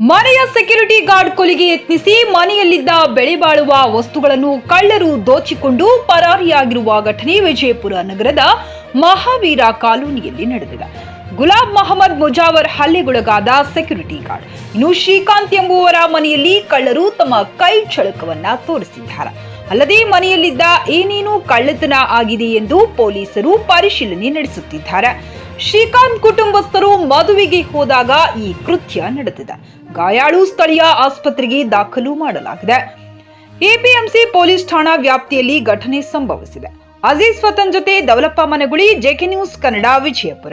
ಮನೆಯ security guard ಕೊಲೆಗೆ ಯತ್ನಿಸಿ ಮನೆಯಲ್ಲಿದ್ದ ಬೆಳೆ ಬಾಳುವ ವಸ್ತುಗಳನ್ನು ಕಳ್ಳರು ದೋಚಿಕೊಂಡು ಪರಾರಿಯಾಗಿರುವ ಘಟನೆ ವಿಜಯಪುರ ನಗರದ ಮಹಾವೀರ ಕಾಲೋನಿಯಲ್ಲಿ ನಡೆದಿದೆ. ಗುಲಾಬ್ ಮಹಮ್ಮದ್ ಮುಜಾವರ್ ಹಲ್ಲೆಗೊಳಗಾದ ಸೆಕ್ಯೂರಿಟಿ ಗಾರ್ಡ್. ಇನ್ನು ಶ್ರೀಕಾಂತ್ ಎಂಬುವರ ಮನೆಯಲ್ಲಿ ಕಳ್ಳರು ತಮ್ಮ ಕೈ ಚಳಕವನ್ನ ತೋರಿಸಿದ್ದಾರೆ. ಅಲ್ಲದೆ ಮನೆಯಲ್ಲಿದ್ದ ಏನೇನು ಕಳ್ಳತನ ಆಗಿದೆ ಎಂದು ಪೊಲೀಸರು ಪರಿಶೀಲನೆ ನಡೆಸುತ್ತಿದ್ದಾರೆ. ಶ್ರೀಕಾಂತ್ ಕುಟುಂಬಸ್ಥರು ಮದುವೆಗೆ ಹೋದಾಗ ಈ ಕೃತ್ಯ ನಡೆದಿದೆ. ಗಾಯಾಳು ಸ್ಥಳೀಯ ಆಸ್ಪತ್ರೆಗೆ ದಾಖಲು ಮಾಡಲಾಗಿದೆ. ಎಪಿಎಂಸಿ ಪೊಲೀಸ್ ಠಾಣಾ ವ್ಯಾಪ್ತಿಯಲ್ಲಿ ಘಟನೆ ಸಂಭವಿಸಿದೆ. ಅಜೀಜ್ ಸ್ವತನ್ ಜೊತೆ ದೌಲಪ್ಪ ಮನಗುಳಿ, ಜೆಕೆ ನ್ಯೂಸ್ ಕನ್ನಡ, ವಿಜಯಪುರ.